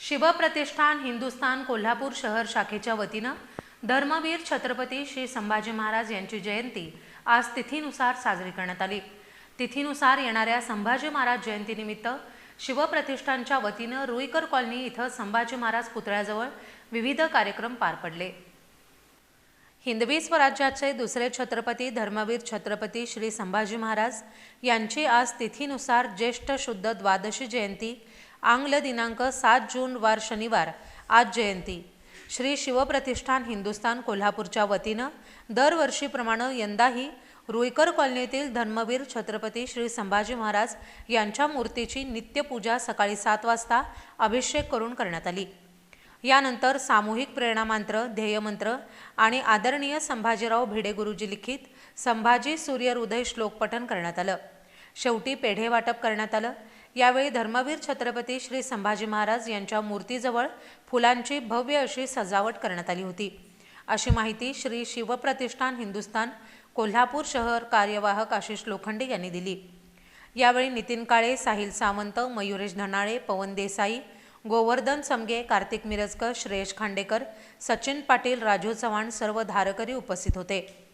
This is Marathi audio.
शिवप्रतिष्ठान हिंदुस्थान कोल्हापूर शहर शाखेच्या वतीनं धर्मवीर छत्रपती श्री संभाजी महाराज यांची जयंती आज तिथीनुसार साजरी करण्यात आली. तिथीनुसार येणाऱ्या संभाजी महाराज जयंतीनिमित्त शिवप्रतिष्ठानच्या वतीनं रुईकर कॉलनी इथं संभाजी महाराज पुतळ्याजवळ विविध कार्यक्रम पार पडले. हिंदवी स्वराज्याचे दुसरे छत्रपती धर्मवीर छत्रपती श्री संभाजी महाराज यांची आज तिथीनुसार ज्येष्ठ शुद्ध द्वादशी जयंती आंग्ल दिनांक सात जून वार शनिवार आज जयंती. श्री शिवप्रतिष्ठान हिंदुस्थान कोल्हापूरच्या वतीनं दरवर्षीप्रमाणे यंदाही रुईकर कॉलनीतील धर्मवीर छत्रपती श्री संभाजी महाराज यांच्या मूर्तीची नित्यपूजा सकाळी सात वाजता अभिषेक करून करण्यात आली. यानंतर सामूहिक प्रेरणामंत्र ध्येयमंत्र आणि आदरणीय संभाजीराव भिडे गुरुजी लिखित संभाजी सूर्यहृदय श्लोकपठन करण्यात आलं. शेवटी पेढे वाटप करण्यात आलं. यावेळी धर्मवीर छत्रपती श्री संभाजी महाराज यांच्या मूर्तीजवळ फुलांची भव्य अशी सजावट करण्यात आली होती. अशी माहिती श्री शिवप्रतिष्ठान हिंदुस्थान कोल्हापूर शहर कार्यवाहक आशिष लोखंडे यांनी दिली. यावेळी नितीन काळे साहिल सावंत मयुरेश धनाळे पवन देसाई गोवर्धन समगे कार्तिक मिरजकर श्रेयश खांडेकर सचिन पाटील राजू चव्हाण सर्व धारकरी उपस्थित होते.